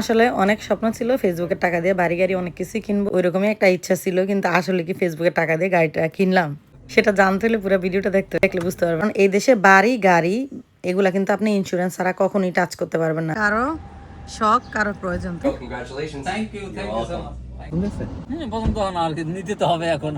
আসলে অনেক স্বপ্ন ছিল ফেসবুকের টাকা দিয়ে বাড়ি গাড়ি অনেক কিছু কিনবো ওই রকমই একটা ইচ্ছা ছিল কিন্তু আসলে কি ফেসবুকের টাকা দিয়ে গাড়িটা কিনলাম? সেটা জানতে হলে পুরো ভিডিওটা দেখতে দেখলে বুঝতে পারবেন। এই দেশে বাড়ি গাড়ি এগুলা কিন্তু আপনি ইন্স্যুরেন্স ছাড়া কখনোই টাচ করতে পারবেন না। কারও শখ কারও প্রয়োজন। হ্যাঁ পছন্দ না আর কি নিতে তো হবে এখন।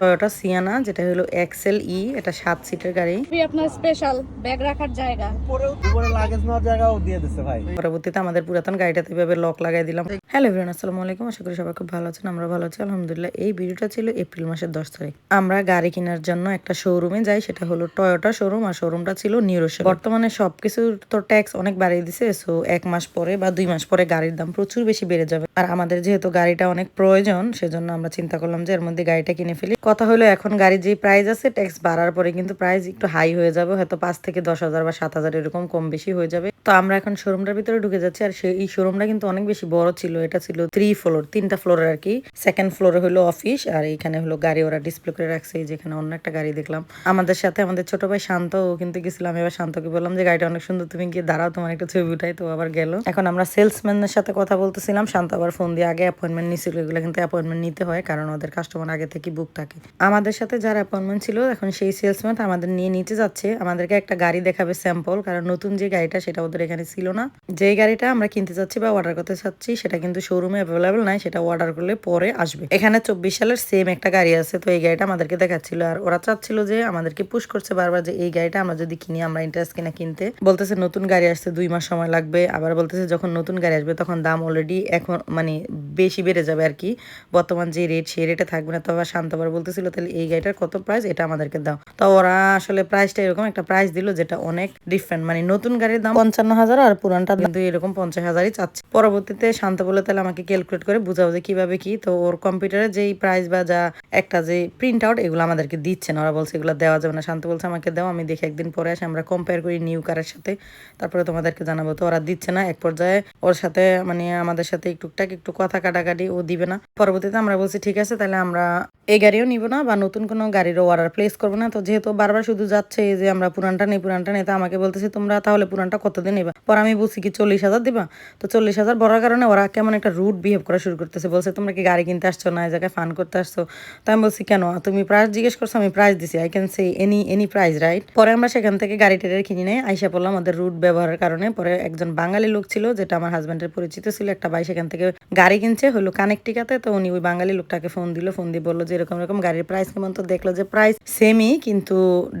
টয়োটা সিয়ানা যেটা হলো এক্সেল ই এটা সাত সিটের গাড়ি। আপনার স্পেশাল ব্যাগ রাখার জায়গা। উপরে উপরে লাগেজ নেওয়ার জায়গাও দিয়ে দিচ্ছে ভাই। পরবর্তীতে আমাদের পুরাতন গাড়িটাতে এভাবে লক লাগাই দিলাম। হ্যালো আসসালামু আলাইকুম। আশা করি সবাই খুব ভালো আছেন আমরা ভালো আছি। আলহামদুলিল্লাহ এই ভিডিওটা ছিল এপ্রিল মাসের দশ তারিখ। আমরা গাড়ি কেনার জন্য একটা শোরুমে যাই সেটা হলো টয়োটা শোরুম আর শোরুমটা ছিল নিউরোশো বর্তমানে সবকিছু তো ট্যাক্স অনেক বাড়িয়ে দিছে সো এক মাস পরে বা দুই মাস পরে গাড়ির দাম প্রচুর বেশি বেড়ে যাবে। আর আমাদের যেহেতু গাড়িটা অনেক প্রয়োজন, সেজন্য আমরা চিন্তা করলাম যে এর মধ্যে গাড়িটা কিনে ফেলি। কথা হলো, এখন গাড়ির যে প্রাইস আছে ট্যাক্স বাড়ার পরে কিন্তু প্রাইস একটু হাই হয়ে যাবে, হয়তো পাঁচ থেকে দশ হাজার বা সাত হাজার এরকম কম বেশি হয়ে যাবে। তো আমরা এখন শোরুমটার ভিতরে ঢুকে যাচ্ছি, আর সেই শোরুমটা কিন্তু অনেক বেশি বড় ছিল, এটা ছিল থ্রি ফ্লোর তিনটা ফ্লোরের আর কি সেকেন্ড ফ্লোরে হলো অফিস আর এখানে হলো গাড়ি ওরা ডিসপ্লে করে রাখছে যেখানে অন্য একটা গাড়ি দেখলাম। আমাদের সাথে আমাদের ছোট ভাই শান্ত ও কিন্তু গেছিলাম, এবার শান্তকে বললাম যে, গাড়িটা অনেক সুন্দর, তুমি গিয়ে দাঁড়াও, তোমার একটা ছবি উঠাই। তো আবার গেল। এখন আমরা সেলসম্যানের সাথে কথা বলতেছিলাম, শান্ত আবার ফোন দিয়ে আগে অ্যাপয়েন্টমেন্ট নিছিল, এগুলো কিন্তু অ্যাপয়েন্টমেন্ট নিতে হয়, কারণ ওদের কাস্টমার আগে থেকে বুক থাকে। আমাদের সাথে যার অ্যাপয়েন্টমেন্ট ছিল, এখন সেই সেলসম্যান আমাদের নিয়ে নিতে যাচ্ছে। আমাদেরকে একটা গাড়ি দেখাবে স্যাম্পল কারণ নতুন যে গাড়িটা সেটা ওদের এখানে ছিল না। যেই গাড়িটা আমরা কিনতে চাচ্ছি বা অর্ডার করতে চাচ্ছি সেটা কিন্তু শোরুমে অ্যাভেলেবেল নাই, সেটা অর্ডার করলে পরে আসবে। এখানে চব্বিশ সালের সেম একটা গাড়ি আছে, তো এই গাড়িটা আমাদেরকে দেখাচ্ছিল। আর ওরা চাচ্ছিল যে আমাদেরকে পুশ করছে বারবার যে এই গাড়িটা আমরা যদি কিনি, আমরা ইন্টারেস্ট কিনা কিনতে। বলতেছে, নতুন গাড়ি আসছে, দুই মাস সময় লাগবে। আবার বলতেছে, যখন নতুন গাড়ি আসবে, তখন দাম অলরেডি এখন মানে বেশি বেড়ে যাবে আর কি বর্তমান যে রেট সেই রেটে থাকবে না। তো আবার শান্তবার বলতেছিল তাহলে এই গাড়িটার কত প্রাইস এটা আমাদেরকে দাও। তো ওরা আসলে প্রাইসটা এরকম একটা প্রাইস দিল যেটা অনেক ডিফারেন্ট মানে নতুন গাড়ির দাম পঞ্চান্ন হাজার আর পুরানটা কিন্তু এরকম পঞ্চাশ হাজারই চাচ্ছে। পরবর্তীতে শান্ত বলে তাহলে আমাকে ক্যালকুলেট করে বুঝাও যে কীভাবে কি। তো ওর কম্পিউটারে যেই প্রাইস বা যা একটা যে প্রিন্ট আউট এগুলো আমাদেরকে দিচ্ছে না। ওরা বলছে এগুলো দেওয়া যাবে না। শান্ত বলছে আমাকে দাও আমি দেখে একদিন পরে আসে আমরা কম্পেয়ার করি নিউ কারের সাথে। তারপরে তোমাদেরকে জানাব। তো ওরা দিচ্ছে না। এক পর্যায়ে ওর সাথে মানে আমাদের সাথে একটু টুকটাক একটু কথা কাটাকাটি ও দিবে না। পরবর্তীতে আমরা বলছি, ঠিক আছে, তাহলে আমরা এই গাড়িও নিব না বা নতুন কোনো গাড়িরও অর্ডার প্লেস করব না। তো যেহেতু বারবার শুধু যাচ্ছে যে আমরা পুরানটা নেই পুরানটা নেই, তা আমাকে বলতেছে, তোমরা তাহলে পুরানটা কতদিন নেবা? পর আমি বলছি কি, চল্লিশ হাজার দিবা? তো চল্লিশ হাজার বড়ার কারণে ওরা কেমন একটা রুট বিহেভ করা শুরু করতেছে। বলছে, তোমরা কি গাড়ি কিনতে আসছো না? এই জায়গায় ফান করতে আসছো? তো আমি বলছি, কেন? তুমি প্রাইস জিজ্ঞেস করছ, আমি প্রাইস দিছি। I can say any any price right পরে আমরা সেখান থেকে গাড়ি টেরে কিনে নেই। আইসা পড়লাম আমাদের রুট ব্যবহারের কারণে। পরে একজন বাঙালি লোক ছিল, যেটা আমার হাজব্যান্ডের পরিচিত ছিল, একটা ভাই সেখান থেকে গাড়ি কিনছে। হলো কানেকটিকাতে তো উনি ওই বাঙালি লোকটাকে ফোন দিল ফোন দিয়ে বলল যে এরকম এরকম গাড়ির প্রাইস কেমন? তো দেখল যে প্রাইস সেমই কিন্তু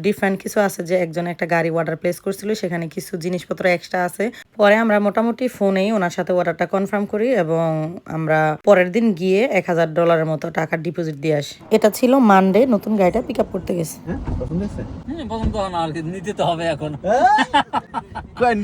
ডিফারেন্ট কিছু আছে যে একজন একটা গাড়ি অর্ডার প্লেস করছিল সেখানে কিছু জিনিসপত্র এক্সট্রা আছে। পরে আমরা মোটামুটি ফোনেই ওনার সাথে অর্ডারটা কনফার্ম করি এবং আমরা পরের দিন গিয়ে এক হাজার ডলারের মতো টাকা ডিপোজিট দিয়ে আসি। এটা ছিল মানডে নতুন গাড়িটা পিক আপ করতে গেছে। হ্যাঁ? হ্যাঁ পছন্দ হয় না আর কি নিতে তো হবে এখন।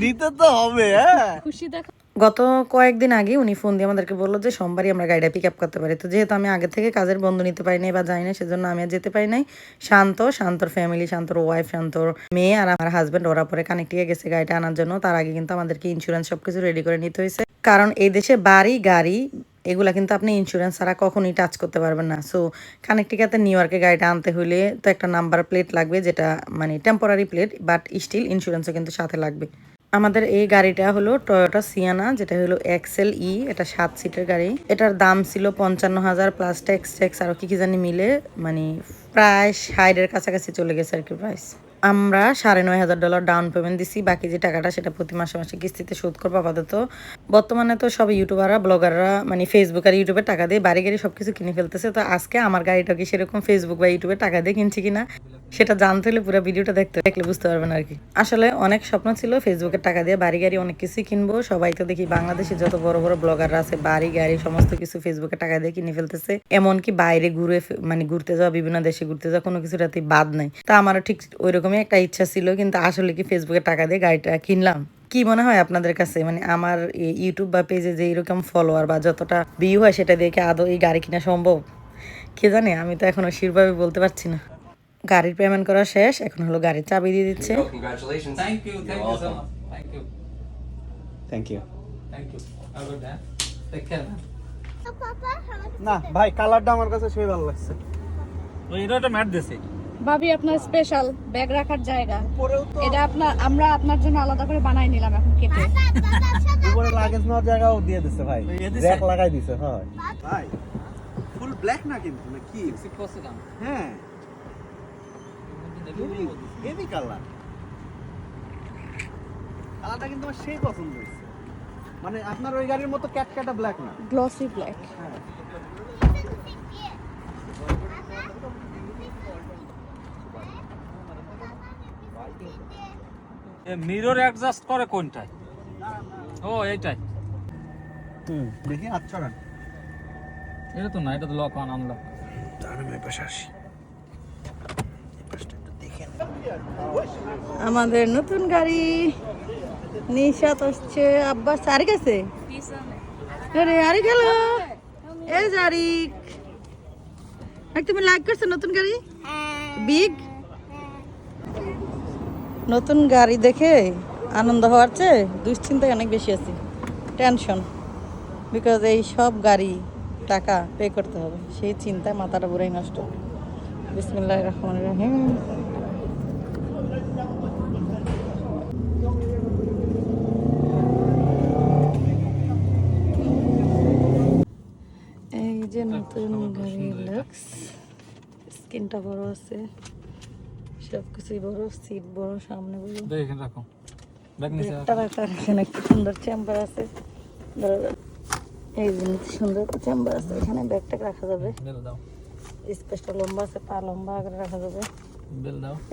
নিতে তো হবে হ্যাঁ? খুশি দেখা গত কয়েকদিন আগে উনি ফোন দিয়ে আমাদেরকে বলল যে, সোমবারই আমরা গাড়িটা পিক আপ করতে পারি। তো যেহেতু আমি আগে থেকে কাজের বন্ধ নিতে পারি নাই বা যাই না সেজন্য আমি আর যেতে পারি নাই। শান্ত, শান্তর ফ্যামিলি শান্তর ওয়াইফ শান্তর মেয়ে আর আমার হাজব্যান্ড ওরা পরে কানেক্টিয়ে গেছে গাড়িটা আনার জন্য। তার আগে কিন্তু আমাদেরকে ইন্স্যুরেন্স সবকিছু রেডি করে নিতে হয়েছে। কারণ এই দেশে বাড়ি, গাড়ি, এগুলা কিন্তু আপনি ইন্স্যুরেন্স ছাড়া কখনই টাচ করতে পারবেন না। সো কানেকটিকাতে নিউ ইয়র্কে গাড়িটা আনতে হলে তো একটা নাম্বার প্লেট লাগবে, যেটা মানে টেম্পোরারি প্লেট বাট স্টিল ইন্স্যুরেন্সও কিন্তু সাথে লাগবে। আমাদের এই গাড়িটা হলো টয়োটা সিয়ানা যেটা হলো এক্সেল ই এটা সাত সিটের গাড়ি। এটার দাম ছিল পঞ্চান্ন হাজার প্লাস ট্যাক্স ট্যাক্স আরও কি কি জানি মিলে মানে প্রায় ষাটের কাছাকাছি চলে গেছে আর কি প্রাইস আমরা সাড়ে নয় হাজার ডলার ডাউন পেমেন্ট দিছি, বাকি যে টাকাটা সেটা প্রতি মাসে মাসে কিস্তিতে শোধ করব আপাতত। বর্তমানে তো সব ইউটিউবাররা, ব্লগাররা মানে ফেসবুক আর ইউটিউবে টাকা দিয়ে বাড়ি গাড়ি সব কিছু কিনে ফেলতেছে। তো আজকে আমার গাড়িটা কি সেরকম ফেসবুক বা ইউটিউবে টাকা দিয়ে কিনছি কিনা, সেটা জানতে হলে পুরো ভিডিওটা দেখতে দেখলে বুঝতে পারবেন আর কি। আসলে অনেক স্বপ্ন ছিল ফেসবুকের টাকা দিয়ে বাড়ি গাড়ি অনেক কিছুই কিনবো। সবাই তো দেখি বাংলাদেশে যত বড় বড় ব্লগাররা আছে, বাড়ি গাড়ি সমস্ত কিছু ফেসবুকে টাকা দিয়ে কিনে ফেলতেছে। এমনকি বাইরে ঘুরে মানে ঘুরতে যাওয়া বিভিন্ন দেশে ঘুরতে যাওয়া কোনো কিছুটাতে বাদ নাই। তা আমারও ঠিক ওইরকমই একটা ইচ্ছা ছিল কিন্তু আসলে কি ফেসবুকে টাকা দিয়ে গাড়িটা কিনলাম? কি মনে হয় আপনাদের কাছে? মানে আমার এই ইউটিউব বা পেজে যে এরকম ফলোয়ার বা যতটা ভিউ হয় সেটা দেখে আদৌ এই গাড়ি কিনা সম্ভব? কে জানে? আমি তো এখনও শিরভাবে বলতে পারছি না। গাড়ির পেমেন্ট করা শেষ এখন হলো গাড়ির চাবি দিয়ে দিচ্ছে। না ভাই কালারটা আমার কাছে সেই ভালো লাগছে। এটা একটা ম্যাট দিছে ভাবি আপনার স্পেশাল ব্যাগ রাখার জায়গা। উপরেও এটা আপনার আমরা আপনার জন্য আলাদা করে বানাই নিলাম এখন কেটে। উপরে লাগেজ নেওয়ার জায়গাও দিয়ে দিছে ভাই। দিয়ে লাগাই দিছে হয়। ভাই ফুল ব্ল্যাক না কিন্তু? না কি? হ্যাঁ। হেভি কালার কালারটা কিন্তু আমার সেই পছন্দ হয়েছে। মানে আপনার ওই গাড়ির মতো ক্যাট ক্যাটা ব্ল্যাক না। গ্লসি ব্ল্যাক মিরর অ্যাডজাস্ট করে কোনটায়? ও এইটাই। হুম দেখি আচ্ছা এটা তো না এটা তো লক অন আনলক আমাদের নতুন গাড়ি। নিশাত আসছে। আব্বাস আরে গেছে আরে আরে গেল এই জারিক তুমি লাইক করছ নতুন গাড়ি? বিগ নতুন গাড়ি দেখে আনন্দ হওয়ার চেয়ে দুশ্চিন্তায় অনেক বেশি আছে। টেনশন বিকজ এই সব গাড়ি টাকা পে করতে হবে। সেই চিন্তায় মাথাটা পুরাই নষ্ট। বিসমিল্লাহ রহমান রহিম। এই যে নতুন গাড়ি লুকস স্ক্রিনটা বড় আছে। সব কিছুই বড় সিট বড় সামনে বড়। দেখেন রাখো। একটা এখানে একটা সুন্দর চেম্বার আছে। এই সুন্দর চেম্বার আছে এখানে ব্যাগটা রাখা যাবে। স্পেসটা লম্বা আছে পা লম্বা করে রাখা যাবে।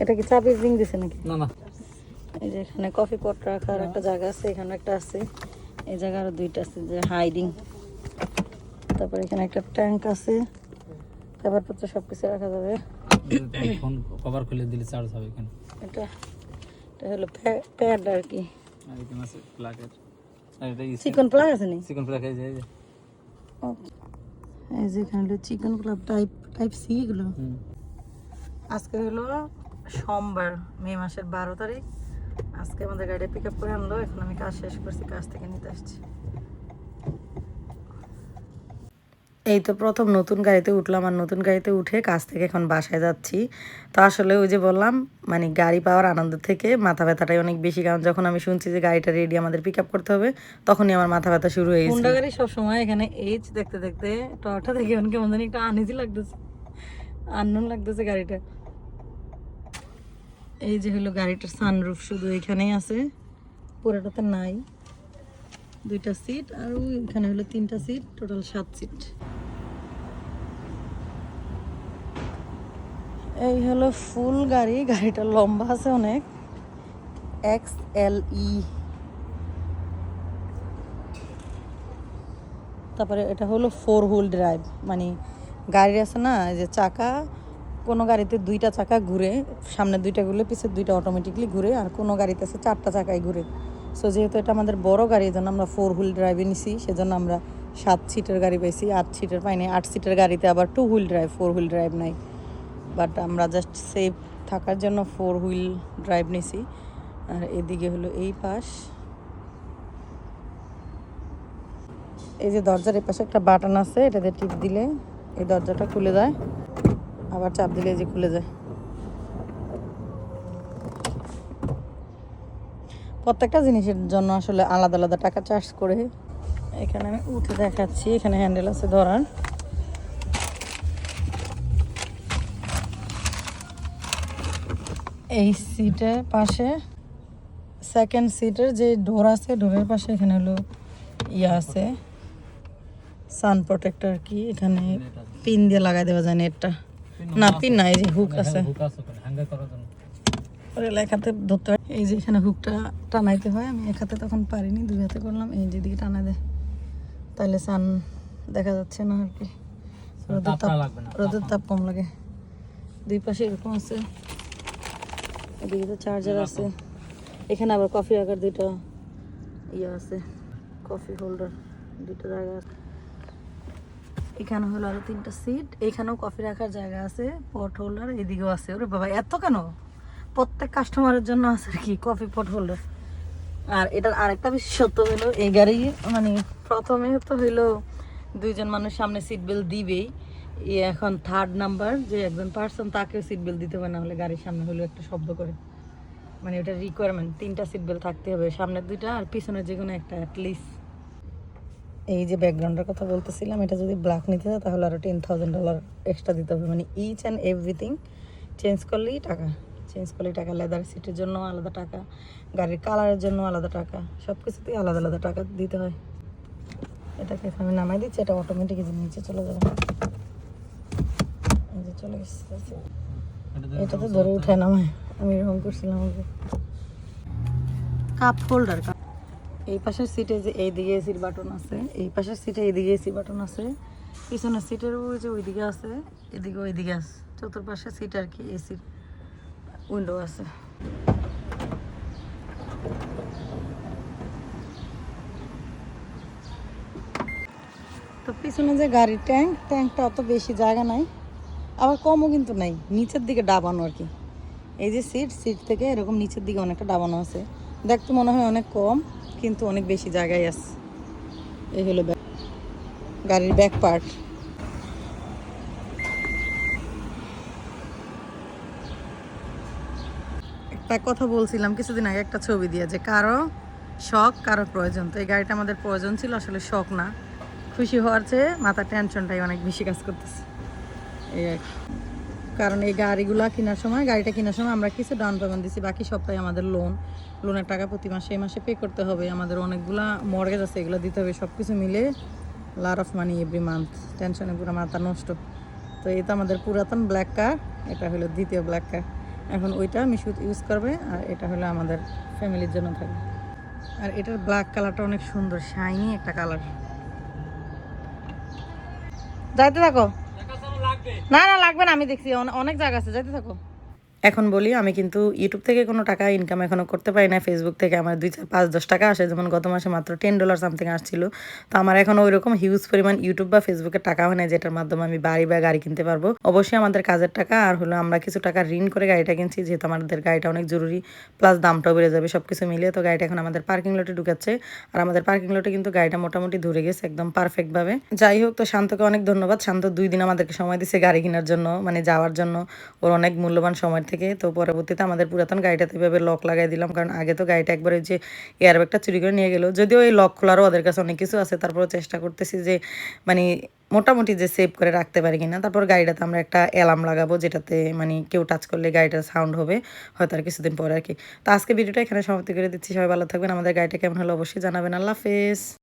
এটা কি চাবির রিং দিছে নাকি? না না। এই যে এখানে কফি পট রাখার একটা জায়গা আছে এখানে একটা আছে। এই জায়গা আরও দুইটা আছে যে হাইডিং তারপর এখানে একটা ট্যাঙ্ক আছে। সব কিছু রাখা যাবে। ফোন কভার খুলে দিলে চার্জ হবে এখানে এটা এটা হলো প্যাড আর কি। আর প্লাগের চিকন প্লাগ আছে নি? চিকন প্লাগ এই যে এই যে। এখানে হলো চিকন টাইপ টাইপ সি এগুলো। আজকে হলো সোমবার মে মাসের বারো তারিখ। আজকে আমাদের গাড়ি পিক আপ করে আনলো এখন আমি কাজ শেষ করছি কাজ থেকে নিতে আসছি। এই তো প্রথম নতুন গাড়িতে উঠলাম আর নতুন গাড়িতে উঠে কাজ থেকে এখন বাসায় যাচ্ছি। তো আসলে ওই যে বললাম মানে গাড়ি পাওয়ার আনন্দ থেকে মাথা ব্যথাটাই অনেক বেশি, কারণ যখন আমি শুনছি যে গাড়িটা রেডি আমাদের পিক আপ করতে হবে, তখনই আমার মাথা ব্যথা শুরু হয়ে গেছে। গাড়ি সবসময় এখানে এইচ দেখতে দেখতে টটা দেখে এখন কেমন জানি একটা আনইজি লাগতেছে। আননোন লাগতেছে গাড়িটা। এই যে হলো গাড়িটার সানরুফ শুধু এখানেই আছে, পুরোটাতে নাই। দুইটা সিট আর ওই এখানে হলো তিনটা সিট টোটাল সাত সিট এই হলো ফুল গাড়ি, গাড়িটা লম্বা আছে অনেক। X L E. তারপরে এটা হলো ফোর হুইল ড্রাইভ মানে গাড়ি আছে না যে চাকা, কোনো গাড়িতে দুইটা চাকা ঘুরে, সামনে দুইটা ঘুরলে পিছের দুইটা অটোমেটিকলি ঘুরে, আর কোনো গাড়িতে আছে চারটা চাকায় ঘুরে। সো যেহেতু এটা আমাদের বড় গাড়ি জন্য আমরা ফোর হুইল ড্রাইভে নিছি, সেজন্য আমরা সাত সিটের গাড়ি পাইছি, আট সিটের পাইনি আট সিটের গাড়িতে আবার two wheel drive, four wheel drive নাই। বাট আমরা জাস্ট সেফ থাকার জন্য ফোর হুইল ড্রাইভ নিছি। আর এদিকে হলো এই পাশ। এই যে দরজার এই পাশে একটা বাটন আছে, এটাতে টিপ দিলে এই দরজাটা খুলে যায়। আবার চাপ দিলে এই যে খুলে যায়। প্রত্যেকটা জিনিসের জন্য আসলে আলাদা আলাদা টাকা চার্জ করে এখানে আমি উঠে দেখাচ্ছি, এখানে হ্যান্ডেল আছে ধরার। এই সিটের পাশে সেকেন্ড সিটের যে ডোর আছে ডোরের পাশে এখানে হলো ইয়ে আছে সান প্রোটেক্টর কি এখানে পিন দিয়ে লাগাই দেওয়া যায় নেটটা না পিন না এই যে হুক আছে। লেখাতে ধরতে এই যে এখানে হুকটা টানাইতে হয় আমি এক হাতে তখন পারিনি দুই হাতে করলাম এই যে দিকে টানা দেয়। তাহলে সান দেখা যাচ্ছে না আর কি। রোদের তাপ রোদের তাপ কম লাগে। দুই পাশে এরকম আছে। এদিকে তো চার্জার আছে এখানে আবার কফি রাখার দুইটা ইয়ে আছে কফি হোল্ডার দুটো জায়গা আছে। এখানে হলো আরও তিনটা সিট এখানেও কফি রাখার জায়গা আছে পট হোল্ডার এদিকেও আছে। ওরে বাবা এত কেন? প্রত্যেক কাস্টমারের জন্য আছে আর কি কফি পট হোল্ডার আর এটার আরেকটা বিশেষত্ব হলো এই গাড়ি মানে প্রথমে তো হইল দুইজন মানুষ সামনে সিট বেল্ট দিবেই। এখন থার্ড নাম্বার যে একজন পার্সন তাকেও সিট বেল্ট দিতে হবে না হলে গাড়ির সামনে হলেও একটা শব্দ করে। মানে ওটা রিকোয়ারমেন্ট তিনটা সিট বেল্ট থাকতে হবে, সামনের দুইটা আর পিছনের যে কোনো একটা অ্যাটলিস্ট এই যে ব্যাকগ্রাউন্ডের কথা বলতেছিলাম, এটা যদি ব্ল্যাক নিতে হয় তাহলে আরও টেন থাউজেন্ড ডলার এক্সট্রা দিতে হবে। মানে ইচ অ্যান্ড এভরিথিং চেঞ্জ করলেই টাকা। চেঞ্জ করলেই টাকা লেদার সিটের জন্য আলাদা টাকা, গাড়ির কালারের জন্য আলাদা টাকা সব কিছুতেই আলাদা আলাদা টাকা দিতে হয়। এটাকে আমি নামাই দিচ্ছি, এটা অটোমেটিক নিচে চলে যাবে। চলে গেছে এটা তো ধরে উঠে নামায় আমি এরকম করছিলাম কাপ হোল্ডার কাপ। এই পাশের সিটে যে এইদিকে এসির বাটন আছে এই পাশের সিটে এইদিকে এসি বাটন আছে পিছনের সিটের ওই যে ওইদিকে আছে এদিকে ওইদিকে আছে। চতুর্পাশে সিট আর কি এসির উইন্ডো আছে। তো পিছনে যে গাড়ির ট্যাঙ্ক ট্যাঙ্কটা অত বেশি জায়গা নাই। আবার কমও কিন্তু নাই, নিচের দিকে ডাবানো আর কি। এই যে সিট সিট থেকে এরকম নিচের দিকে অনেকটা ডাবানো আছে। দেখতে মনে হয় অনেক কম, কিন্তু অনেক বেশি জায়গায় আছে। এই হলো গাড়ির ব্যাক পার্ট একটা কথা বলছিলাম কিছুদিন আগে একটা ছবি দিয়ে যে কারও শখ, কারও প্রয়োজন। তো এই গাড়িটা আমাদের প্রয়োজন ছিল, আসলে শখ না। খুশি হওয়ার চেয়ে মাথার টেনশনটাই অনেক বেশি কাজ করতেছে। এই কারণ এই গাড়িগুলা কেনার সময়, গাড়িটা কেনার সময় আমরা কিছু ডাউন পেমেন্ট দিছি, বাকি সবটাই আমাদের লোন লোনের টাকা প্রতি মাসে, এই মাসে পে করতে হবে। আমাদের অনেকগুলা মর্গেজ আছে, এগুলো দিতে হবে সব কিছু মিলে lot of money every month টেনশনে পুরো মাথা নষ্ট। তো তো আমাদের পুরাতন ব্ল্যাক কার এটা হলো দ্বিতীয় ব্ল্যাক কার এখন ওইটা মিশুত ইউজ করবে, আর এটা হলো আমাদের ফ্যামিলির জন্য থাকবে। আর এটার ব্ল্যাক কালারটা অনেক সুন্দর শাইনি একটা কালার যাইতে থাকো। না না লাগবে না আমি দেখছি। অনেক জায়গা আছে যাইতে থাকো। এখন বলি, আমি কিন্তু ইউটিউব থেকে কোনো টাকা ইনকাম এখনও করতে পারি না ফেসবুক থেকে আমার দুই চার পাঁচ দশ টাকা আসে। যেমন গত মাসে মাত্র টেন ডলার সামথিং আসছিল। তো আমার এখনও ওই রকম হিউজ পরিমাণ ইউটিউব বা ফেসবুকে টাকা হয় না যেটার মাধ্যমে আমি বাড়ি বা গাড়ি কিনতে পারব। অবশ্যই আমাদের কাজের টাকা, আর হলো আমরা কিছু টাকা ঋণ করে গাড়িটা কিনছি, যেহেতু আমাদের গাড়িটা অনেক জরুরি প্লাস দামটাও বেড়ে যাবে সব কিছু মিলিয়ে। তো গাড়িটা এখন আমাদের পার্কিং লটে ঢুকাচ্ছে। আর আমাদের পার্কিং লটে কিন্তু গাড়িটা মোটামুটি ধরে গেছে একদম পারফেক্টভাবে যাই হোক, তো শান্তকে অনেক ধন্যবাদ। শান্ত দুই দিন আমাদেরকে সময় দিছে গাড়ি কেনার জন্য মানে যাওয়ার জন্য। ওর অনেক মূল্যবান সময় থেকে, তো পরবর্তীতে আমাদের পুরাতন গাড়িটাতে এভাবে লক লাগাই দিলাম। কারণ আগে তো গাড়িটা একবার ওই যে এয়ারব্যাগটা চুরি করে নিয়ে গেলো। যদিও এই লক খোলারও ওদের কাছে অনেক কিছু আছে তারপরে চেষ্টা করতেছি যে মানে মোটামুটি যে সেভ করে রাখতে পারি কিনা। তারপর গাড়িটাতে আমরা একটা অ্যালার্ম লাগাবো, যেটাতে মানে কেউ টাচ করলে গাড়িটার সাউন্ড হবে, হয়তো আর কিছুদিন পরে আর কি। তো আজকে ভিডিওটা এখানে সমাপ্তি করে দিচ্ছি। সবাই ভালো থাকবেন। আমাদের গাড়িটা কেমন হলো অবশ্যই জানাবেন। আল্লাহ হাফেজ।